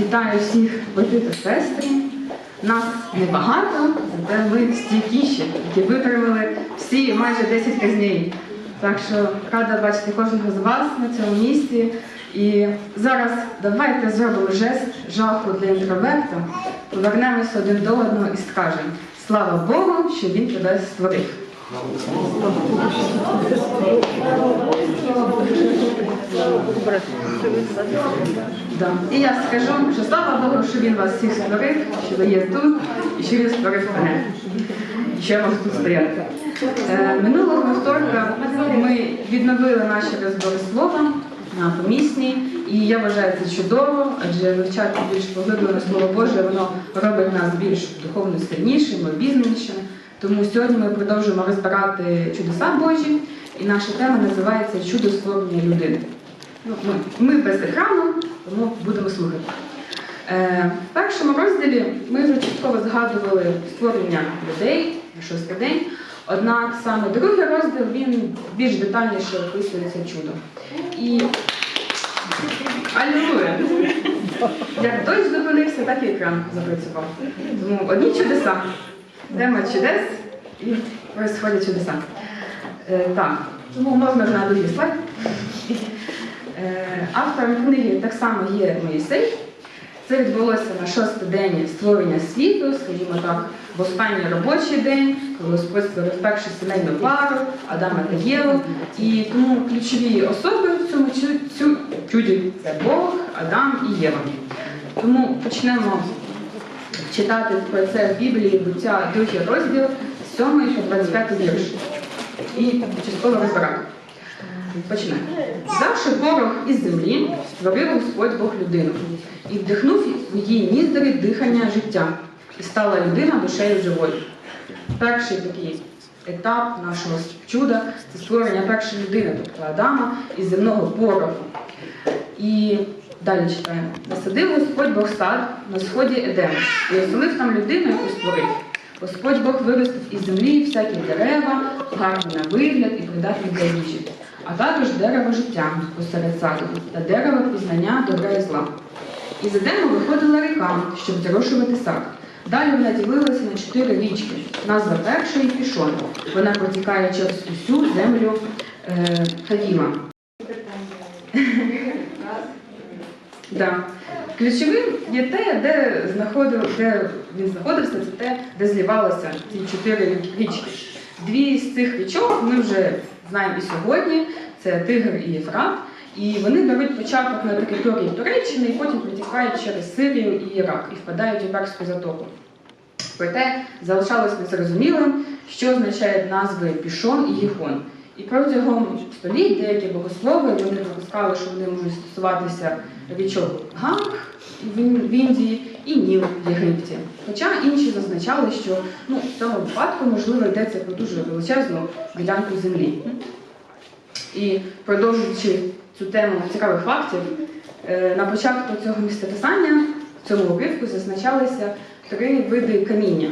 Вітаю всіх брати та сестри. Нас небагато, зате ми стійкіші, які витримали всі майже 10 казней. Так що рада бачити кожного з вас на цьому місці. І зараз давайте зробимо жест жаху для інтроверта, повернемося один до одного і скажемо слава Богу, що він тебе створив. Да. І я скажу, що слава Богу, що він вас всіх створив, що ви є тут, і що він створив мене. Що я тут стояти. Е, минулого вівторка ми відновили наші розбори слова на помісні, і я вважаю це чудово, адже вивчати більш поглиблено слово Боже, воно робить нас більш духовно сильнішими, обізнанішими. Тому сьогодні ми продовжуємо розбирати чудеса Божі, і наша тема називається Чудо створення людини. Ну, ми, ми без екрану, тому будемо слухати. Е, в першому розділі ми вже частково згадували створення людей на шостий день. Однак саме другий розділ він більш детальніше описує це чудо. І Алілуя! Як дощ зупинився, так і екран запрацював. Тому одні чудеса. Тема чудес і происходять чудеса. Е, так, тому можна на другий слайд. Е, Автором книги так само є Моїсей. Це відбулося на шостий день створення світу, скажімо так, в останній робочий день, коли Господь створив першу сімейну пару Адама та Єву. І тому ключові особи в цьому чуді це Бог, Адам і Єва. Тому почнемо читати про це в Біблії буття другий розділ, 7 по 25 вірш. І частково розбирати. Почнемо. Взявши порох із землі, створив Господь Бог людину і вдихнув в її ніздри дихання життя, і стала людина душею живою. Перший такий етап нашого чуда це створення першої людини, тобто Адама із земного пороху. І далі читаємо. Насадив Господь Бог сад на сході Едему і оселив там людину, яку створив. Господь Бог виростив із землі всякі дерева, гарні на вигляд і придатні для їжі, а також дерево життя посеред саду та дерево пізнання добра і зла. Із Едему виходила ріка, щоб зрошувати сад. Далі вона ділилася на чотири річки. Назва першої пішон. Вона протікає через усю землю е, Хавіма. Да. Ключовим є те, де, знаходив, де він знаходився, це те, де злівалися ці чотири річки. Дві з цих річок ми вже знаємо і сьогодні: це Тигр і Єфрат. І вони беруть початок на території Туреччини і потім протікають через Сирію і Ірак і впадають у Перську затоку. Проте залишалось незрозумілим, що означають назви Пішон і Гіхон. І протягом століть деякі богослови вони припускали, що вони можуть стосуватися річок Ганг в Індії і Ніл в Єгипті. Хоча інші зазначали, що ну, в цьому випадку можливо йдеться про дуже величезну ділянку землі. І продовжуючи цю тему цікавих фактів, е, на початку цього місцеписання в цьому уривку зазначалися три види каміння: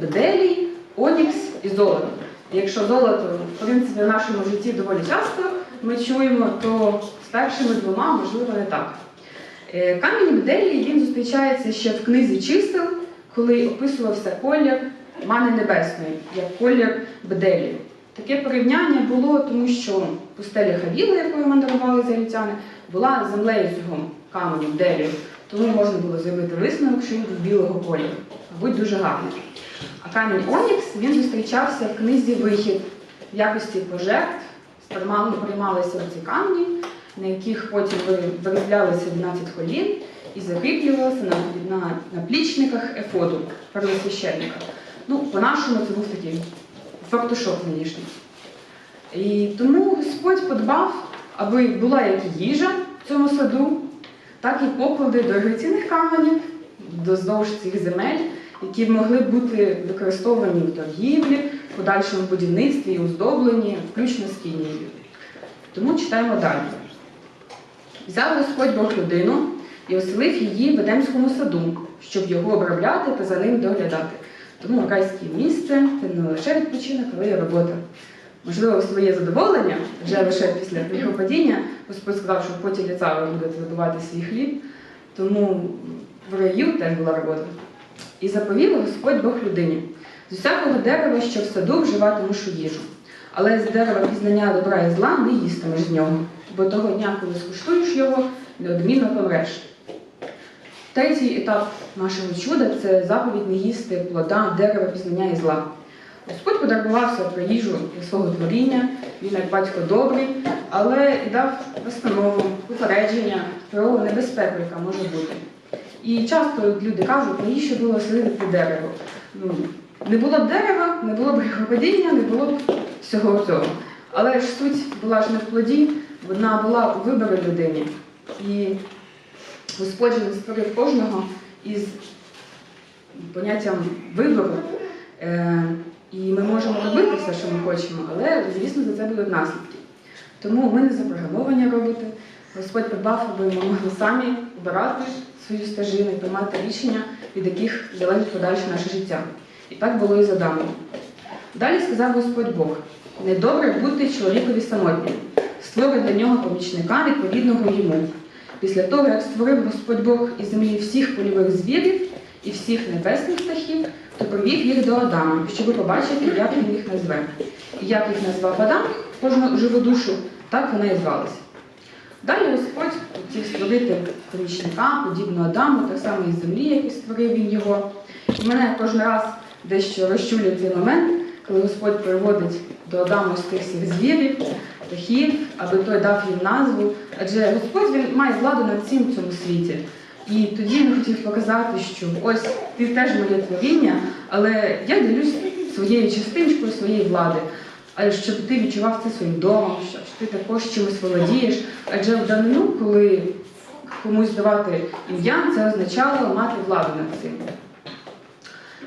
беделій, онікс і золото. Якщо золото, в принципі, в нашому житті доволі часто ми чуємо, то з першими двома можливо не так. Е, Камінь беделій він зустрічається ще в книзі чисел, коли описувався колір мани небесної, як колір беделію. Таке порівняння було, тому що пустеля Хавіла, якою мандрували ізраїльтяни, була землею цього каменю, бделію. Тому можна було зробити висновок, що він був білого кольору. Мабуть, дуже гарний. А камінь Онікс він зустрічався в книзі Вихід в якості. Спермами приймалися ці камні, на яких потім ви- вирізблялися 12 колін і закріплювалися на, на наплічниках ефоду первосвященника. Ну, по-нашому це був такий фактушок нинішній. І тому Господь подбав, аби була як їжа в цьому саду, так і поклади дорогоцінних каменів доздовж цих земель, які могли б бути використовані в торгівлі, в подальшому будівництві і оздобленні, включно з кінією. Тому читаємо далі. Взяв Господь Бог людину і оселив її в Едемському саду, щоб його обробляти та за ним доглядати. Тому райське місце це не лише відпочинок, але й робота. Можливо, своє задоволення, вже лише після його падіння, Господь сказав, що в поті ліца ви свій хліб. Тому в раю теж була робота. І заповів Господь Бог людині. З усякого дерева, що в саду вживатимеш у їжу. Але з дерева пізнання добра і зла не їстимеш з нього, бо того дня, коли скуштуєш його, неодмінно помреш. Третій етап нашого чуда це заповідь не їсти плода дерева пізнання і зла. Господь подарувався про їжу свого творіння, він як батько добрий, але і дав настанову, попередження про небезпеку, яка може бути. І часто люди кажуть, навіщо було садити дерево. Ну, не було б дерева, не було б гріхопадіння, не було б всього цього. Але ж суть була ж не в плоді, вона була у виборі людини. І Господь створив кожного із поняттям вибору. Е, і ми можемо робити все, що ми хочемо, але, звісно, за це будуть наслідки. Тому ми не запрограмовані робити. Господь подбав, аби ми могли самі обирати свою стежину і приймати рішення, від яких залежить подальше наше життя. І так було і з Адамом. Далі сказав Господь Бог: недобре бути чоловікові самотнім, створив для нього помічника відповідного йому. Після того, як створив Господь Бог із землі всіх польових звірів і всіх небесних птахів, то привів їх до Адама, щоб побачити, як він їх назве. І як їх назвав Адам, кожну живу душу, так вона і звалася. Далі Господь хотів створити помічника, подібного Адаму, так само із землі, як і створив він його. І мене кожен раз дещо розчулює цей момент, коли Господь приводить до Адаму з тих всіх звірів, птахів, аби той дав їм назву. Адже Господь він має владу над всім в цьому світі. І тоді він хотів показати, що ось ти теж моє творіння, але я ділюсь своєю частинкою своєї влади. Щоб ти відчував це своїм домом, щоб ти також чимось володієш. Адже в данину, коли комусь давати ім'я, це означало мати владу над цим.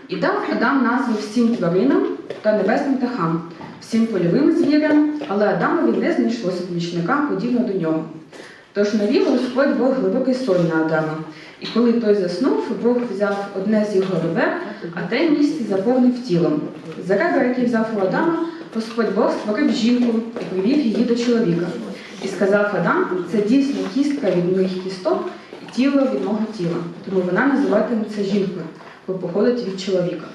І дав Адам назви всім тваринам та небесним птахам, всім польовим звірям, але Адамові не знайшлося помічника, подібного до нього. Тож навів Господь Бог глибокий сон на Адама. І коли той заснув, Бог взяв одне з його ребер, а те місце заповнив тілом. За ребер, який взяв у Адама, Господь Бог створив жінку і привів її до чоловіка. І сказав Адам, це дійсно кістка від моїх кісток і тіло від мого тіла. Тому вона називатиметься жінкою, бо походить від чоловіка.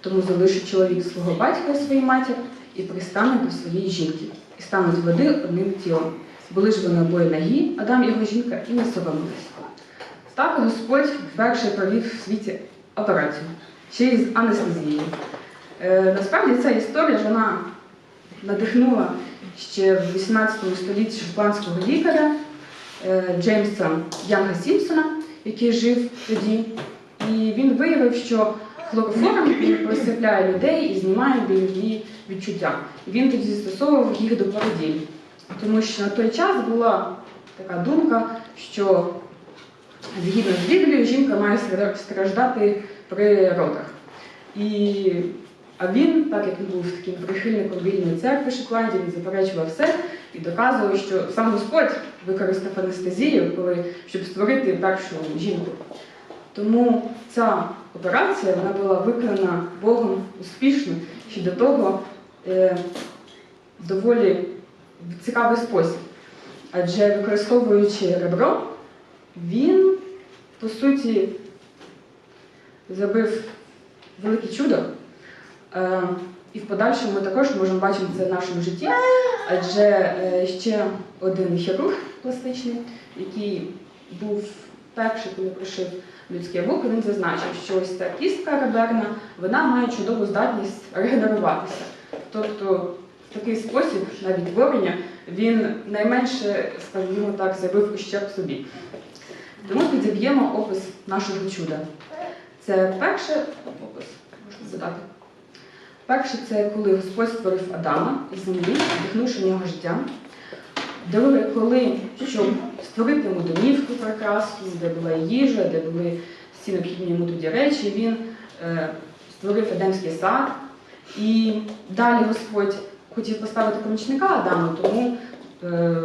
Тому залишить чоловік свого батька і свою матір і пристане до своєї жінки, і стануть води одним тілом. Були ж вони обоє нагі, Адам і його жінка, і не соромились. Так Господь вперше провів в світі операцію, ще й з анестезією. Е, насправді ця історія вона надихнула ще в 18 столітті шотландського лікаря е, Джеймса Янга Сімпсона, який жив тоді. І він виявив, що хлороформ просипляє людей і знімає бойові відчуття. І він тоді застосовував їх до породіль. Тому що на той час була така думка, що згідно з Біблією, жінка має страждати при родах. І, а він, так як він був таким прихильником вільної церкви Шотландії, він заперечував все і доказував, що сам Господь використав анестезію, коли, щоб створити першу жінку. Тому ця операція вона була виконана Богом успішно ще до того е, доволі цікавий спосіб. Адже використовуючи ребро, він, по суті, зробив велике чудо. Е, І в подальшому ми також можемо бачити це в нашому житті. Адже е, ще один хірург пластичний, який був перший, коли пришив людське вуко, він зазначив, що ось ця кістка реберна, вона має чудову здатність регенеруватися. Тобто в такий спосіб, навіть творення, він найменше, скажімо так, зробив ущерб собі. Тому підіб'ємо опис нашого чуда. Це перше опис, можна задати. Перше, це коли Господь створив Адама із землі, вдихнувши в нього життя. Друге, коли щоб створити йому домівку прекрасну, де була їжа, де були всі необхідні йому тоді речі, він е, створив Едемський сад. І далі Господь хотів поставити помічника Адаму, тому, е,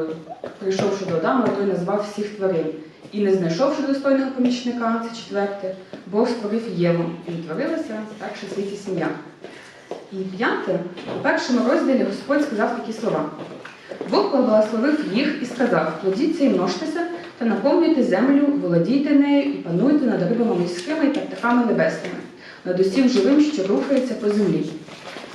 прийшовши до Адама, той назвав всіх тварин. І не знайшовши достойного помічника, це четверте, Бог створив Єву і утворилася перша в світі сім'я. І п'яте, у першому розділі Господь сказав такі слова. Бог поблагословив їх і сказав: плодіться і множтеся, та наповнюйте землю, володійте нею і пануйте над рибами морськими та птахами небесними, над усім живим, що рухається по землі.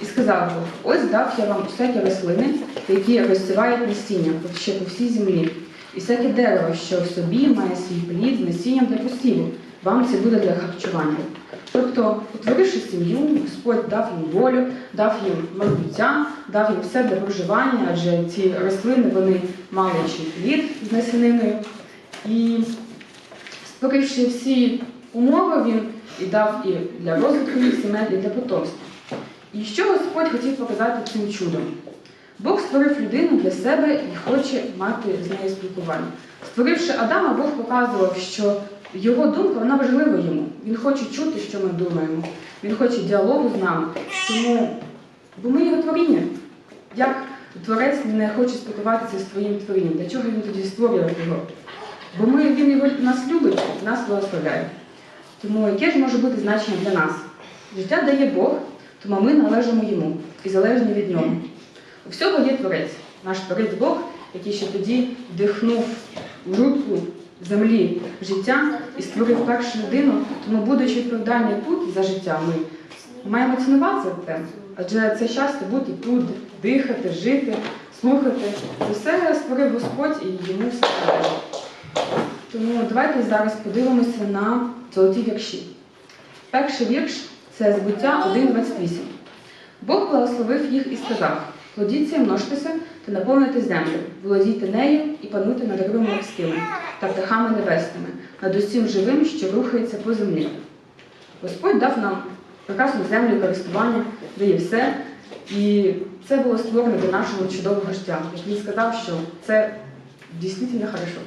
І сказав Бог: ось дав я вам усякі рослини, які розсівають насіння ще по всій землі, і всяке дерево, що в собі має свій плід з насінням для посіву, вам це буде для харчування. Тобто, утворивши сім'ю, Господь дав їм волю, дав їм майбуття, дав їм все для проживання, адже ці рослини вони мали ще плід з насіниною. І створивши всі умови, він і дав і для розвитку їх сімей, і для потомства. І що Господь хотів показати цим чудом? Бог створив людину для себе і хоче мати з нею спілкування. Створивши Адама, Бог показував, що його думка вона важлива йому. Він хоче чути, що ми думаємо. Він хоче діалогу з нами. Тому, бо ми його творіння. Як творець не хоче спілкуватися з твоїм творінням? Для чого він тоді створював його? Бо ми, він його нас любить, нас благословляє. Тому яке ж може бути значення для нас? Життя дає Бог, тому ми належимо йому і залежні від нього. У всього є творець, наш творець Бог, який ще тоді вдихнув в грудку землі життя і створив першу людину. Тому, будучи відповідальні тут за життя, ми маємо цінувати це. Адже це щастя бути тут, дихати, жити, слухати. Це все створив Господь і йому все належить. Тому давайте зараз подивимося на золоті вірші. Перший вірш це збуття 1.28. Бог благословив їх і сказав: плодіться множтеся та наповнити землю, володійте нею і пануйте над рибами морськими та птахами небесними, над усім живим, що рухається по землі. Господь дав нам прекрасну землю користування, дає все. І це було створено для нашого чудового життя. Він сказав, що це дійсно хорошо.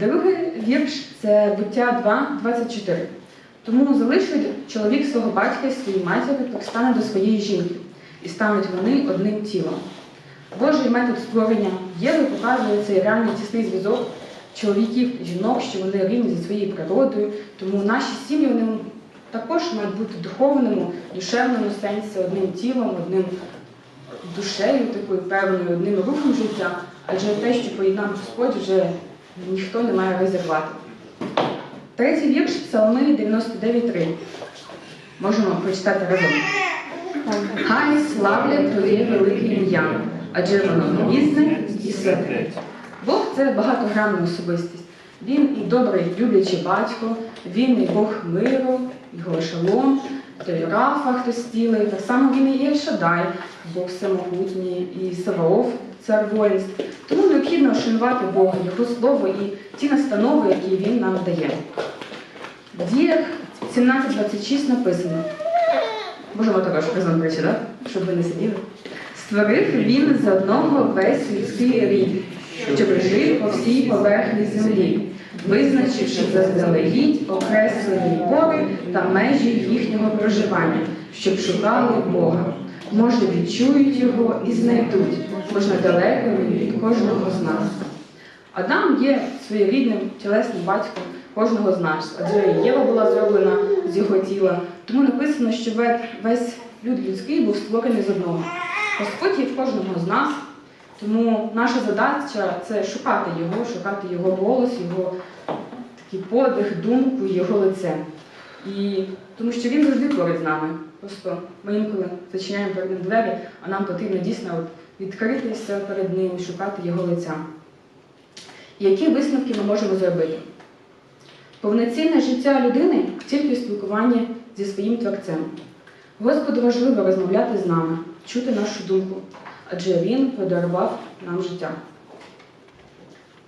Другий вірш це буття 2, 24. Тому залишить чоловік свого батька і своїй матері, стане до своєї жінки, і стануть вони одним тілом. Божий метод створення Єви показує цей реальний тісний зв'язок чоловіків жінок, що вони рівні зі своєю природою. Тому наші сім'ї вони також мають бути духовному, душевному сенсі, одним тілом, одним душею, такою певною, одним рухом життя, адже те, що поєднав Господь, вже ніхто не має розірвати. Третій вірш Псалми 99.3. Можемо прочитати разом. Хай славлять Твоє велике ім'я, адже воно грізне і святе. Бог це багатогранна особистість. Він і добрий, люблячий батько, він і Бог миру, його шалом, той Рафа, хто стілий, так само він і Єльшадай, Бог всемогутній, і Саваоф, цар воїнств. Тому необхідно шанувати Бога, Його слово і ті настанови, які Він нам дає. В діях 17.26 написано. Можемо також разом прочитати, щоб ви не сиділи. Створив він з одного весь людський рід, щоб жив по всій поверхні землі, визначивши заздалегідь окреслені пори та межі їхнього проживання, щоб шукали Бога. Може, відчують його і знайдуть, можна далеко від кожного з нас. Адам є своєрідним тілесним батьком кожного з нас, адже Єва була зроблена з його тіла. Тому написано, що весь люд людський був створений з одного. Господь є в кожного з нас, тому наша задача це шукати його, шукати його голос, його такий подих, думку, його лице. І тому що він завжди поряд з нами. Просто ми інколи зачиняємо перед ним двері, а нам потрібно дійсно от відкритися перед ним шукати його лиця. Які висновки ми можемо зробити? Повноцінне життя людини тільки в спілкуванні зі своїм творцем. Господу важливо розмовляти з нами, чути нашу думку, адже Він подарував нам життя.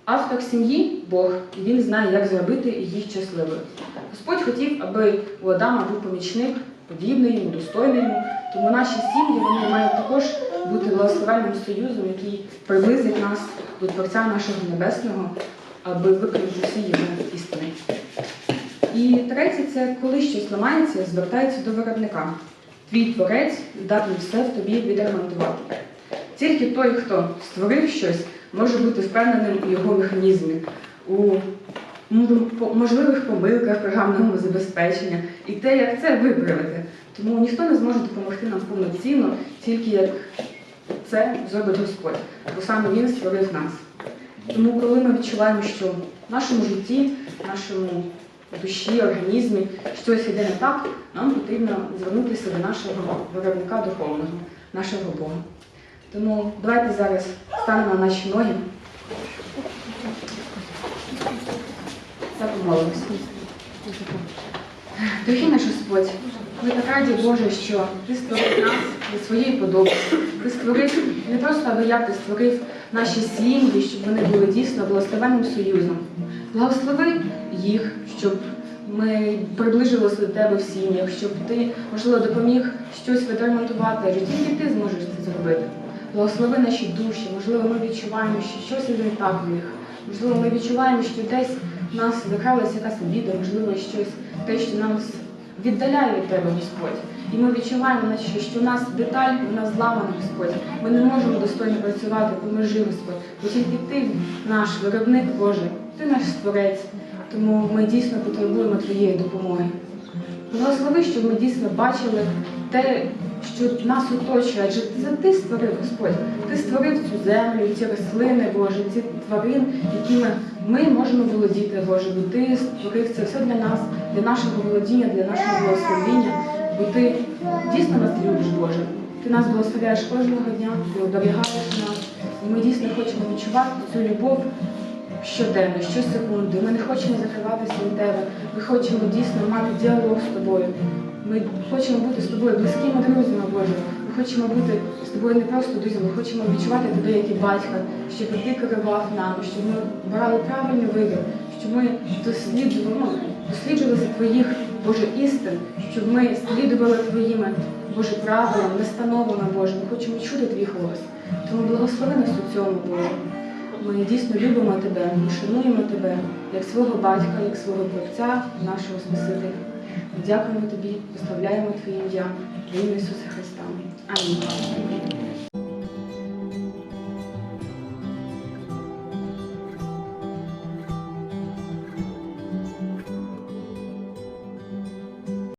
Автор сім'ї Бог, і він знає, як зробити її щасливою. Господь хотів, аби у Адама був помічник, подібний йому, достойний йому. Тому наші сім'ї вони мають також бути благословенним союзом, який приблизить нас до Творця нашого Небесного, аби виконати всі його істини. І третє, це коли щось ламається, звертається до виробника. Твій творець здатний все в тобі відремонтувати. Тільки той, хто створив щось, може бути впевненим у його механізмі, у можливих помилках програмного забезпечення і те, як це виправити. Тому ніхто не зможе допомогти нам повноцінно, тільки як це зробить Господь, бо саме Він створив нас. Тому, коли ми відчуваємо, що в нашому житті, в нашому душі, організмі щось іде не так, нам потрібно звернутися до нашого виробника духовного, нашого Бога. Тому давайте зараз станемо на наші ноги та помолимося. Дорогий наш Господь, ми так раді, Боже, що Ти створив нас від своєї подоби. Ти створив не просто аби як ти створив наші сім'ї, щоб вони були дійсно благословенним союзом. Благослови їх, щоб ми приближилися до тебе в сім'ях, щоб ти, можливо, допоміг щось відремонтувати, тільки ти зможеш це зробити. Благослови наші душі, можливо, ми відчуваємо, що щось не так в них. Можливо, ми відчуваємо, що десь в нас закралася якась обіда, можливо, щось те, що нас віддаляє від тебе, Господь. І ми відчуваємо, що у нас деталь, у нас зламана, Господь. Ми не можемо достойно працювати, поможи, Господь. Бо тільки ти наш виробник Божий, ти наш створець. Тому ми дійсно потребуємо твоєї допомоги. Благослови, щоб ми дійсно бачили те, що нас оточує, адже це ти створив, Господь. Ти створив цю землю, ці рослини, Боже, ці тварин, якими ми можемо володіти, Боже, бо ти створив це все для нас, для нашого володіння, для нашого благословіння. Бо ти дійсно нас любиш, Боже. Ти нас благословляєш кожного дня, ти оберігаєш нас. І ми дійсно хочемо відчувати цю любов щоденно, щосекунди. Ми не хочемо закриватися від тебе. Ми хочемо дійсно мати діалог з тобою. Ми хочемо бути з тобою близькими друзями, Боже. Ми хочемо бути з тобою не просто друзями, ми хочемо відчувати тебе як і батька, щоб ти керував нами, щоб ми брали правильний вибір, щоб ми досліджували, ну, досліджувалися твоїх Боже істин, щоб ми слідували твоїми Боже правилам, настановами Боже. Ми хочемо чути твій голос. Тому благослови нас у цьому, Боже. Ми дійсно любимо тебе, ми шануємо тебе як свого батька, як свого Творця, нашого Спасителя. Дякуємо тобі, прославляємо Твоє ім'я, в ім'я Ісуса Христа. Амінь.